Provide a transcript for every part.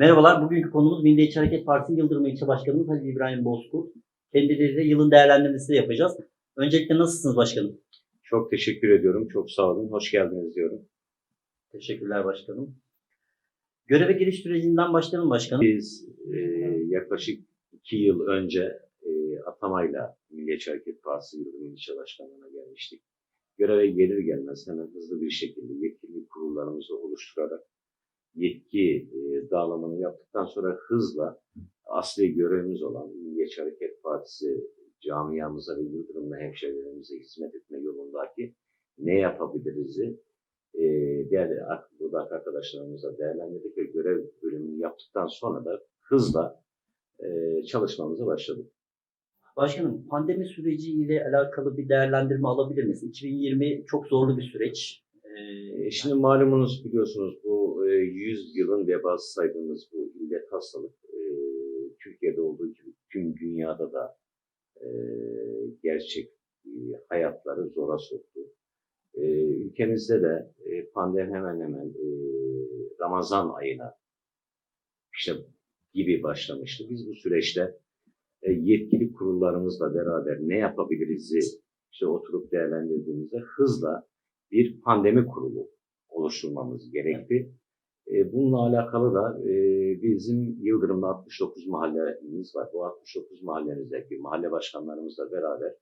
Merhabalar, bugünkü konumuz Milliyetçi Hareket Partisi Yıldırım İlçe Başkanımız Halil İbrahim Bozkurt. Kendileriyle yılın değerlendirmesini yapacağız. Öncelikle nasılsınız başkanım? Çok teşekkür ediyorum. Çok sağ olun. Hoş geldiniz diyorum. Teşekkürler başkanım. Göreve giriş sürecinden başlayalım başkanım. Biz e, yaklaşık iki yıl önce e, atamayla Milliyetçi Hareket Partisi Yıldırım İlçe Başkanlığı'na gelmiştik. Göreve gelir gelmez hemen hızlı bir şekilde yetkili kurullarımızı oluşturarak yetki e, dağılımını yaptıktan sonra hızla asli görevimiz olan Milliyetçi Hareket Partisi camiamıza ve Yıldırım'la hemşehrilerimize hizmet etme yolundaki ne yapabiliriz'i e, diğer buradaki arkadaşlarımızla değerlendirdik ve görev bölümünü yaptıktan sonra da hızla e, çalışmamıza başladık. Başkanım, pandemi süreciyle alakalı bir değerlendirme alabilir miyiz? 2020 çok zorlu bir süreç. Ee, Şimdi malumunuz biliyorsunuz bu 100 yılın vebası saydığımız bu illet hastalık e, Türkiye'de olduğu gibi tüm dünyada da e, gerçek e, hayatları zora soktu. E, ülkemizde de e, pandemi hemen hemen e, Ramazan ayına işte gibi başlamıştı. Biz bu süreçte e, yetkili kurullarımızla beraber ne yapabiliriz'i işte oturup değerlendirdiğimizde hızla bir pandemi kurulu oluşturmamız gerekti. E, bununla alakalı da e, bizim Yıldırım'da 69 mahallemiz var. Bu 69 mahallemizdeki mahalle başkanlarımızla beraber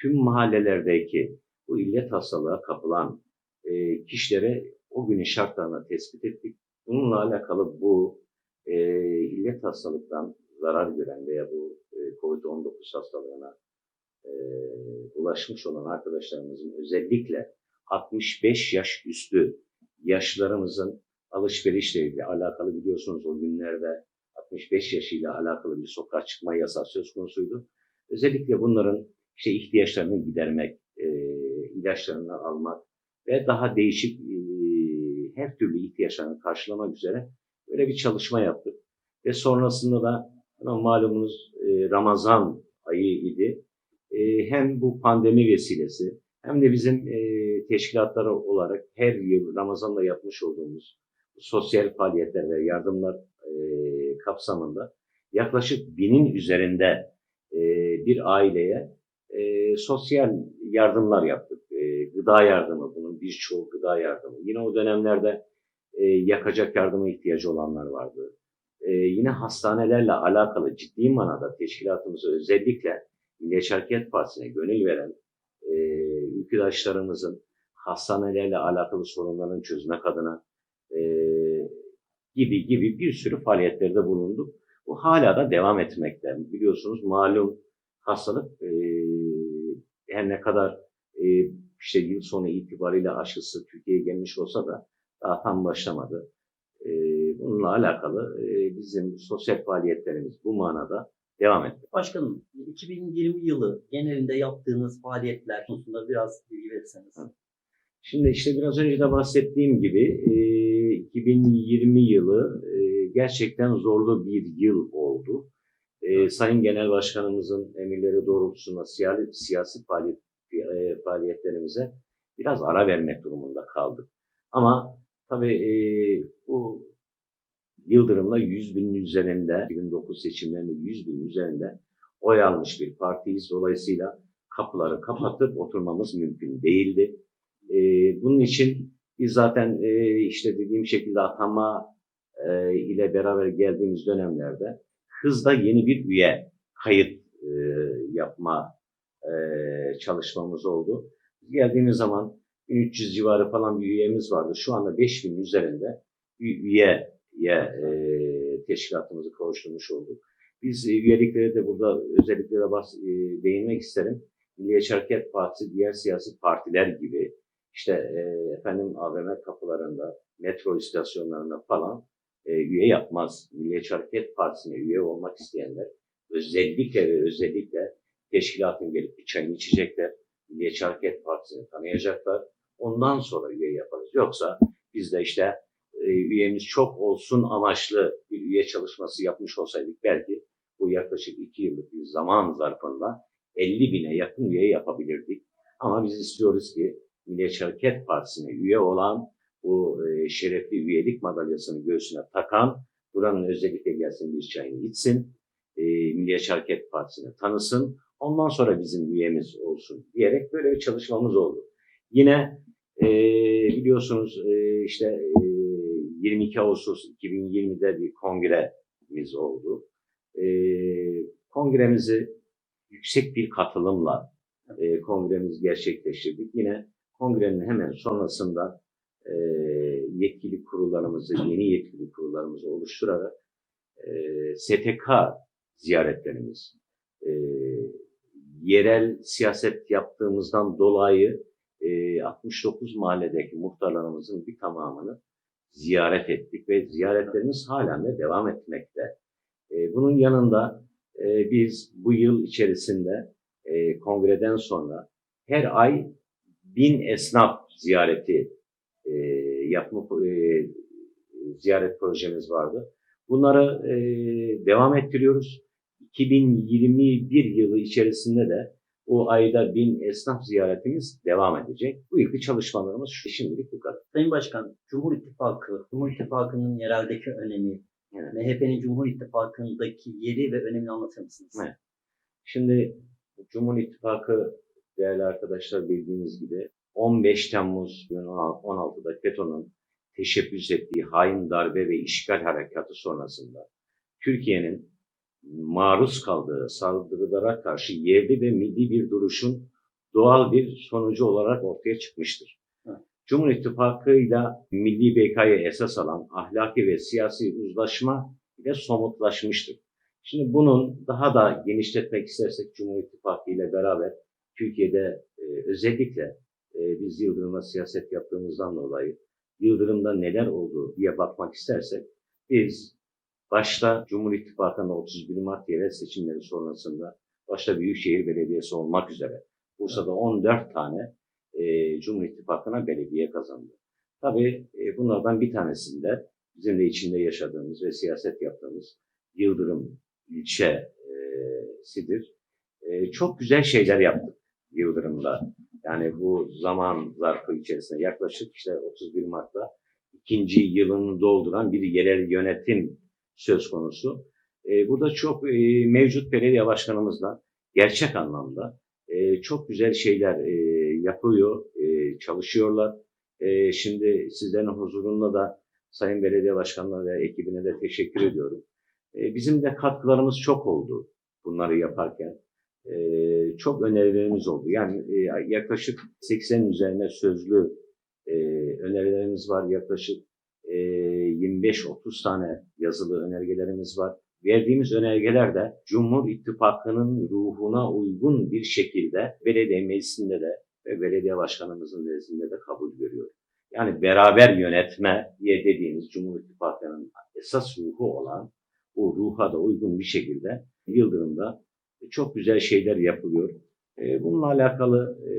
tüm mahallelerdeki bu illet hastalığa kapılan e, kişilere o günün şartlarını tespit ettik. Bununla alakalı bu illet hastalıktan zarar gören veya bu e, COVID-19 hastalığına ulaşmış olan arkadaşlarımızın özellikle 65 yaş üstü yaşlarımızın alışverişle ilgili alakalı biliyorsunuz o günlerde 65 yaşıyla alakalı bir sokağa çıkma yasağı söz konusuydu. Özellikle bunların işte ihtiyaçlarını gidermek, e, ilaçlarını almak ve daha değişik e, her türlü ihtiyaçlarını karşılamak üzere böyle bir çalışma yaptık. Ve sonrasında da malumunuz e, Ramazan ayı idi. E, hem bu pandemi vesilesi hem de bizim e, teşkilatları olarak her yıl Ramazan'da yapmış olduğumuz sosyal faaliyetler ve yardımlar e, kapsamında yaklaşık binin üzerinde e, bir aileye e, sosyal yardımlar yaptık. E, gıda yardımı, bunun birçoğu gıda yardımı. Yine o dönemlerde e, yakacak yardıma ihtiyacı olanlar vardı. E, yine hastanelerle alakalı ciddi manada teşkilatımızı özellikle Milliyetçi Hareket Partisi'ne gönül veren e, ülküdaşlarımızın hastanelerle alakalı sorunların çözmek adına e, gibi gibi bir sürü faaliyetlerde bulunduk. Bu hala da devam etmekte. Biliyorsunuz malum hastalık e, her ne kadar e, işte yıl sonu itibariyle aşısı Türkiye'ye gelmiş olsa da daha tam başlamadı. E, bununla alakalı e, bizim sosyal faaliyetlerimiz bu manada devam etti. başkanım, 2020 yılı genelinde yaptığınız faaliyetler konusunda biraz bilgi verirseniz. Şimdi işte biraz önce de bahsettiğim gibi e, 2020 yılı e, gerçekten zorlu bir yıl oldu. E, Sayın Genel Başkanımızın emirleri doğrultusunda siyasi, siyasi faaliyet, e, faaliyetlerimize biraz ara vermek durumunda kaldık. Ama tabii e, bu Yıldırım'la 100 binin üzerinde, 2009 seçimlerinde 100 binin üzerinde oy almış bir partiyiz. Dolayısıyla kapıları kapatıp oturmamız mümkün değildi. E, bunun için biz zaten e, işte dediğim şekilde atama e, ile beraber geldiğimiz dönemlerde hızla yeni bir üye kayıt e, yapma e, çalışmamız oldu. Geldiğimiz zaman 1300 civarı falan bir üyemiz vardı. Şu anda 5000 üzerinde bir üyeye e, teşkilatımızı kavuşturmuş olduk. Biz e, üyeliklere de burada özellikle de bas, e, değinmek isterim. Milliyetçi Hareket Partisi diğer siyasi partiler gibi işte e, efendim AVM kapılarında, metro istasyonlarında falan e, üye yapmaz. Milliyetçi Hareket Partisi'ne üye olmak isteyenler özellikle ve özellikle teşkilatın gelip bir çayını içecekler. Milliyetçi Hareket Partisi'ni tanıyacaklar. Ondan sonra üye yaparız. Yoksa biz de işte e, üyemiz çok olsun amaçlı bir üye çalışması yapmış olsaydık belki bu yaklaşık iki yıllık bir zaman zarfında 50 bine yakın üye yapabilirdik. Ama biz istiyoruz ki Milliyetçi Hareket Partisi'ne üye olan bu e, şerefli üyelik madalyasını göğsüne takan Buranın özellikle gelsin bir çayını içsin. E, Milliyetçi Hareket Partisi'ni tanısın. Ondan sonra bizim üyemiz olsun diyerek böyle bir çalışmamız oldu. Yine e, biliyorsunuz e, işte e, 22 Ağustos 2020'de bir kongremiz oldu. E, kongremizi yüksek bir katılımla e, kongremizi gerçekleştirdik. Yine kongrenin hemen sonrasında e, yetkili kurullarımızı, yeni yetkili kurullarımızı oluşturarak e, STK ziyaretlerimiz, e, yerel siyaset yaptığımızdan dolayı e, 69 mahalledeki muhtarlarımızın bir tamamını ziyaret ettik ve ziyaretlerimiz halen de devam etmekte. E, bunun yanında e, biz bu yıl içerisinde e, kongreden sonra her ay bin esnaf ziyareti e, yapma e, ziyaret projemiz vardı. Bunları e, devam ettiriyoruz. 2021 yılı içerisinde de o ayda bin esnaf ziyaretimiz devam edecek. Bu yılki çalışmalarımız şu şimdilik bu kadar. Sayın Başkan, Cumhur İttifakı, Cumhur İttifakı'nın yereldeki önemi, Evet. MHP'nin Cumhur İttifakı'ndaki yeri ve önemini anlatır mısınız? Evet. Şimdi Cumhur İttifakı değerli arkadaşlar bildiğiniz gibi 15 Temmuz 2016'da FETÖ'nün teşebbüs ettiği hain darbe ve işgal harekatı sonrasında Türkiye'nin maruz kaldığı saldırılara karşı yerli ve milli bir duruşun doğal bir sonucu olarak ortaya çıkmıştır. Evet. Cumhur İttifakı'yla milli bekayı esas alan ahlaki ve siyasi uzlaşma ile somutlaşmıştır. Şimdi bunun daha da genişletmek istersek Cumhur İttifakı ile beraber Türkiye'de e, özellikle e, biz Yıldırım'la siyaset yaptığımızdan dolayı Yıldırım'da neler oldu diye bakmak istersek biz başta Cumhur İttifakı'nda 31 Mart yerel seçimleri sonrasında başta Büyükşehir Belediyesi olmak üzere Bursa'da 14 tane e, Cumhur İttifakı'na belediye kazandı. Tabii e, bunlardan bir tanesinde bizim de içinde yaşadığımız ve siyaset yaptığımız Yıldırım ilçesidir. E, çok güzel şeyler yaptık Yıldırım'da. Yani bu zaman zarfı içerisinde yaklaşık işte 31 Mart'ta ikinci yılını dolduran bir yerel yönetim söz konusu. E, burada çok e, mevcut belediye başkanımızla gerçek anlamda e, çok güzel şeyler e, yapıyor, e, çalışıyorlar. E, şimdi sizlerin huzurunda da Sayın Belediye Başkanı'na ve ekibine de teşekkür ediyorum. E, bizim de katkılarımız çok oldu bunları yaparken. E, çok önerilerimiz oldu. Yani e, yaklaşık 80 üzerine sözlü e, önerilerimiz var. Yaklaşık e, 25-30 tane yazılı önergelerimiz var. Verdiğimiz önergeler de Cumhur İttifakı'nın ruhuna uygun bir şekilde belediye meclisinde de ve belediye başkanımızın nezdinde de kabul görüyor. Yani beraber yönetme diye dediğimiz Cumhur İttifakı'nın esas ruhu olan bu ruha da uygun bir şekilde Yıldırım'da çok güzel şeyler yapılıyor. E, Bununla alakalı e,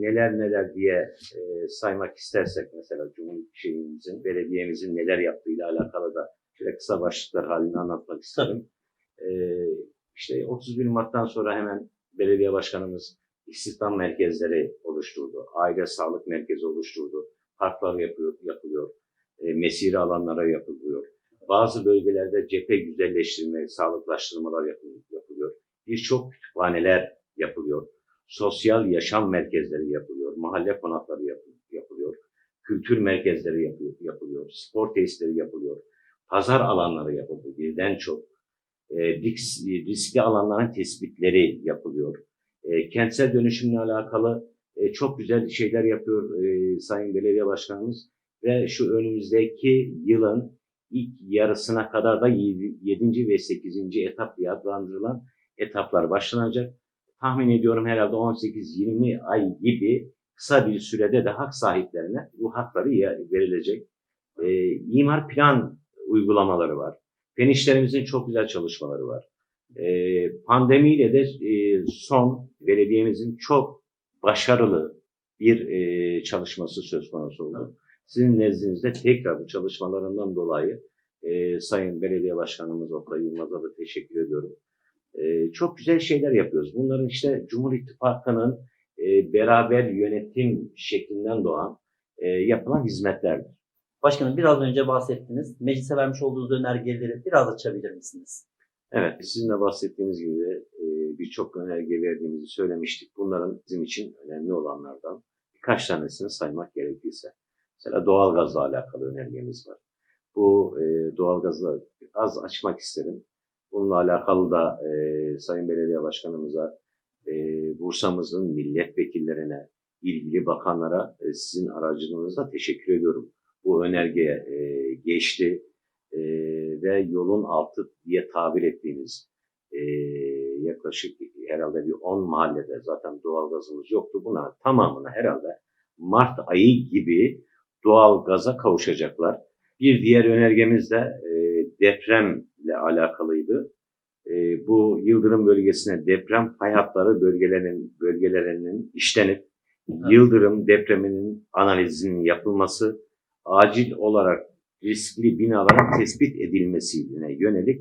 neler neler diye e, saymak istersek mesela şeyimizin, belediyemizin neler yaptığıyla alakalı da şöyle kısa başlıklar halinde anlatmak isterim. İşte 31 Mart'tan sonra hemen belediye başkanımız istihdam merkezleri oluşturdu. Aile sağlık merkezi oluşturdu. Parklar yapıyor, yapılıyor. Mesire alanlara yapılıyor. Bazı bölgelerde cephe güzelleştirme, sağlıklaştırmalar yapıl- yapılıyor. Birçok kütüphaneler yapılıyor. Sosyal yaşam merkezleri yapılıyor. Mahalle konakları yapı- yapılıyor. Kültür merkezleri yapılıyor. Spor tesisleri yapılıyor. Pazar alanları yapılıyor. Birden çok. E, risk- riskli alanların tespitleri yapılıyor. E, kentsel dönüşümle alakalı e, çok güzel şeyler yapıyor Sayın Belediye Başkanımız. Ve şu önümüzdeki yılın ilk yarısına kadar da 7. ve 8. etap diye adlandırılan etaplar başlanacak. Tahmin ediyorum herhalde 18-20 ay gibi kısa bir sürede de hak sahiplerine bu hakları verilecek. E, imar plan uygulamaları var. Fen işlerimizin çok güzel çalışmaları var. E, pandemiyle de e, son belediyemizin çok başarılı bir e, çalışması söz konusu oldu. Sizin nezdinizde tekrar bu çalışmalarından dolayı e, Sayın Belediye Başkanımız Oktay Yılmaz'a da teşekkür ediyorum. E, çok güzel şeyler yapıyoruz. Bunların işte Cumhur İttifakı'nın e, beraber yönetim şeklinden doğan e, yapılan hizmetlerdir. Başkanım biraz önce bahsettiniz. Meclise vermiş olduğunuz önergeleri biraz açabilir misiniz? Evet, sizin de bahsettiğiniz gibi e, birçok önerge verdiğimizi söylemiştik. Bunların bizim için önemli olanlardan birkaç tanesini saymak gerekirse. Mesela doğalgazla alakalı önergemiz var. Bu e, doğalgazla az açmak isterim. Bununla alakalı da e, Sayın Belediye Başkanımıza, e, Bursa'mızın milletvekillerine, ilgili bakanlara e, sizin aracılığınızla teşekkür ediyorum. Bu önergeye e, geçti e, ve yolun altı diye tabir ettiğimiz e, yaklaşık herhalde bir 10 mahallede zaten doğalgazımız yoktu. Bunların tamamına herhalde Mart ayı gibi doğalgaza kavuşacaklar. Bir diğer önergemiz de e, depremle alakalıydı. E, bu Yıldırım bölgesine deprem fay hatları bölgelerinin, bölgelerinin işlenip Yıldırım depreminin analizinin yapılması, acil olarak riskli binaların tespit edilmesine yönelik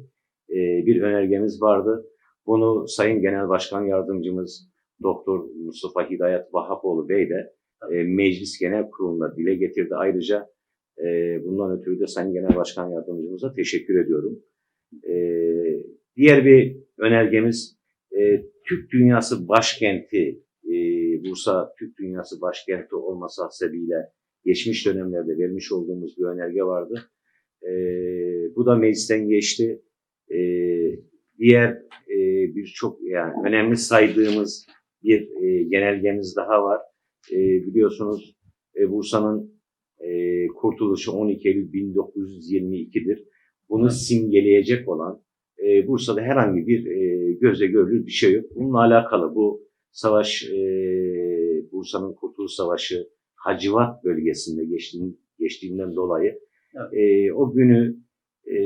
e, bir önergemiz vardı. Bunu Sayın Genel Başkan Yardımcımız Doktor Mustafa Hidayet Vahapoğlu Bey de e, Meclis Genel Kurulu'nda dile getirdi. Ayrıca e, bundan ötürü de Sayın Genel Başkan Yardımcımıza teşekkür ediyorum. E, diğer bir önergemiz e, Türk Dünyası Başkenti e, Bursa Türk Dünyası Başkenti olması hasebiyle geçmiş dönemlerde vermiş olduğumuz bir önerge vardı. E, bu da meclisten geçti. E, diğer e, birçok yani önemli saydığımız bir e, genelgemiz daha var. E, biliyorsunuz e, Bursa'nın e, kurtuluşu 12 Eylül 1922'dir. Bunu simgeleyecek olan e, Bursa'da herhangi bir e, göze görülür bir şey yok. Bununla alakalı bu savaş e, Bursa'nın Kurtuluş Savaşı Hacivat bölgesinde geçtiğin, geçtiğinden dolayı Evet. e, o günü e,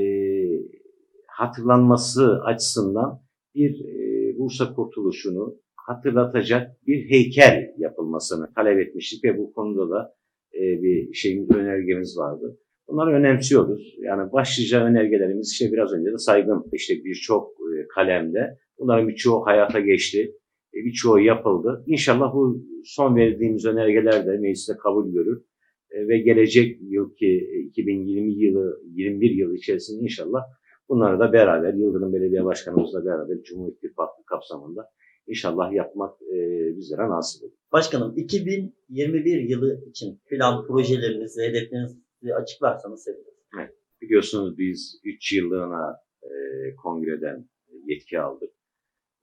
hatırlanması açısından bir e, Bursa Kurtuluşu'nu hatırlatacak bir heykel yapılmasını talep etmiştik ve bu konuda da bir şeyimiz, önergemiz vardı. Bunları önemsiyoruz. Yani başlıca önergelerimiz işte biraz önce de saygın işte birçok e, kalemde. Bunların birçoğu hayata geçti. E, birçoğu yapıldı. İnşallah bu son verdiğimiz önergeler de mecliste kabul görür. E, ve gelecek yılki e, 2020 yılı, 21 yılı içerisinde inşallah bunları da beraber Yıldırım Belediye Başkanımızla beraber Cumhur İttifakı kapsamında inşallah yapmak e, bizlere nasip olur. Başkanım 2021 yılı için plan projelerinizi, hedeflerinizi açıklarsanız sevinirim. Biliyorsunuz biz 3 yıllığına e, kongreden yetki aldık.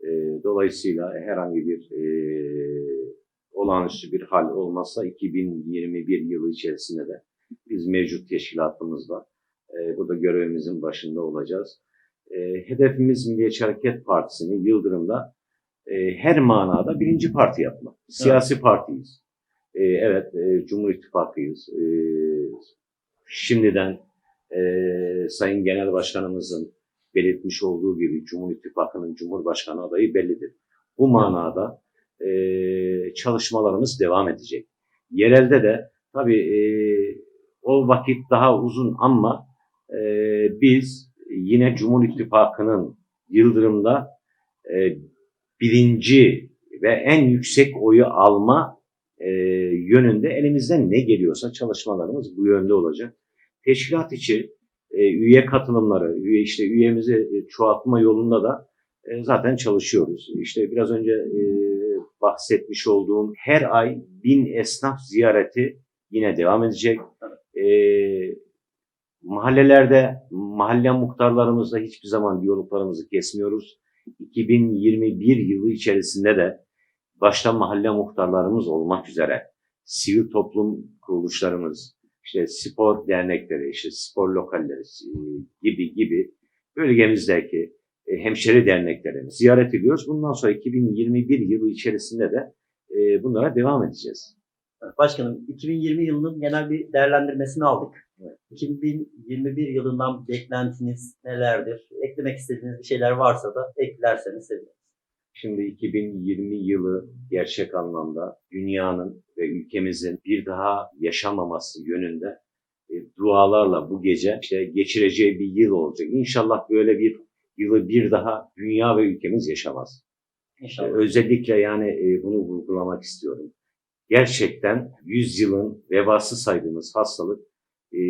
E, dolayısıyla herhangi bir e, olağanüstü bir hal olmazsa 2021 yılı içerisinde de biz mevcut teşkilatımızla e, burada görevimizin başında olacağız. E, hedefimiz Milliyetçi Hareket Partisi'ni Yıldırım'da e, her manada birinci parti yapmak. Siyasi partiyiz. E, evet, e, Cumhur İttifakı'yız. E, şimdiden e, Sayın Genel Başkanımızın belirtmiş olduğu gibi Cumhur İttifakı'nın Cumhurbaşkanı adayı bellidir. Bu manada e, çalışmalarımız devam edecek. Yerelde de tabii e, o vakit daha uzun ama e, biz yine Cumhur İttifakı'nın Yıldırım'da e, birinci ve en yüksek oyu alma e, yönünde elimizden ne geliyorsa çalışmalarımız bu yönde olacak. Teşkilat içi e, üye katılımları, üye işte üyemizi e, çoğaltma yolunda da e, zaten çalışıyoruz. İşte biraz önce e, bahsetmiş olduğum her ay bin esnaf ziyareti yine devam edecek. E, mahallelerde, mahalle muhtarlarımızla hiçbir zaman diyaloglarımızı kesmiyoruz. 2021 yılı içerisinde de başta mahalle muhtarlarımız olmak üzere sivil toplum kuruluşlarımız, işte spor dernekleri, işte spor lokalleri e, gibi gibi bölgemizdeki e, hemşeri derneklerini ziyaret ediyoruz. Bundan sonra 2021 yılı içerisinde de e, bunlara devam edeceğiz. Başkanım 2020 yılının genel bir değerlendirmesini aldık. 2021 yılından beklentiniz nelerdir? Eklemek istediğiniz bir şeyler varsa da eklerseniz sevinirim. Şimdi 2020 yılı gerçek anlamda dünyanın ve ülkemizin bir daha yaşamaması yönünde e, dualarla bu gece işte geçireceği bir yıl olacak. İnşallah böyle bir yılı bir daha dünya ve ülkemiz yaşamaz. İnşallah. Özellikle yani e, bunu vurgulamak istiyorum. Gerçekten 100 yılın vebası saydığımız hastalık e,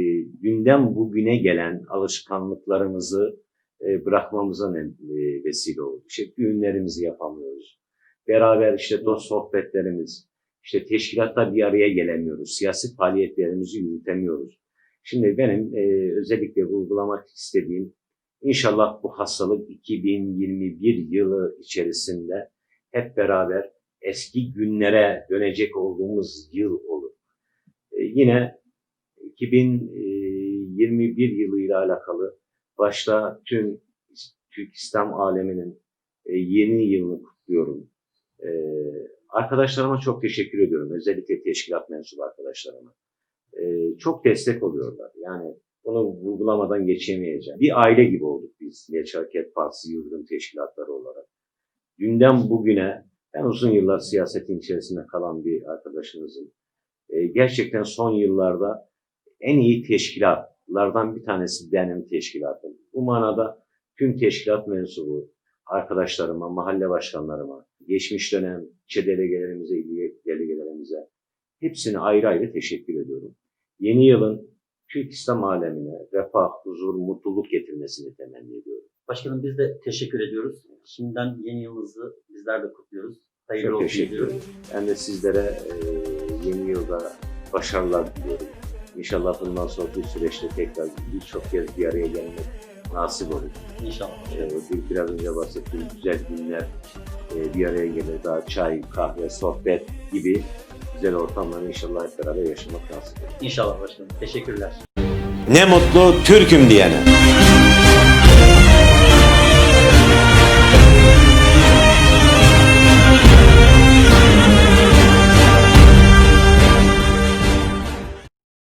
dünden bugüne gelen alışkanlıklarımızı e, bırakmamıza e, vesile oldu. İşte düğünlerimizi yapamıyoruz. Beraber işte dost sohbetlerimiz, işte teşkilatta bir araya gelemiyoruz. Siyasi faaliyetlerimizi yürütemiyoruz. Şimdi benim e, özellikle vurgulamak istediğim inşallah bu hastalık 2021 yılı içerisinde hep beraber eski günlere dönecek olduğumuz yıl olur. E, yine 2021 yılıyla alakalı başta tüm Türk İslam aleminin e, yeni yılını kutluyorum. E, arkadaşlarıma çok teşekkür ediyorum. Özellikle teşkilat mensubu arkadaşlarıma. E, çok destek oluyorlar. Yani bunu vurgulamadan geçemeyeceğim. Bir aile gibi olduk biz Milliyetçi Hareket Partisi Yıldırım Teşkilatları olarak. Dünden bugüne ben uzun yıllar siyasetin içerisinde kalan bir arkadaşınızım. E, gerçekten son yıllarda en iyi teşkilatlardan bir tanesi benim teşkilatım. Bu manada tüm teşkilat mensubu arkadaşlarıma, mahalle başkanlarıma, geçmiş dönem ilçe delegelerimize, il delegelerimize hepsine ayrı ayrı teşekkür ediyorum. Yeni yılın Türk İslam alemine refah, huzur, mutluluk getirmesini temenni ediyorum. Başkanım biz de teşekkür ediyoruz. Şimdiden yeni yılınızı bizler de kutluyoruz. Hayırlı Çok olsun teşekkür ederim. Ben de sizlere e, yeni yılda başarılar diliyorum. İnşallah bundan sonraki süreçte tekrar birçok kez bir araya gelmek nasip olur. İnşallah. E, bir, biraz önce bahsettiğim güzel günler e, bir araya gelir. Daha çay, kahve, sohbet gibi güzel ortamları inşallah hep beraber yaşamak nasip olur. İnşallah başkanım. Teşekkürler. Ne mutlu Türk'üm diyene.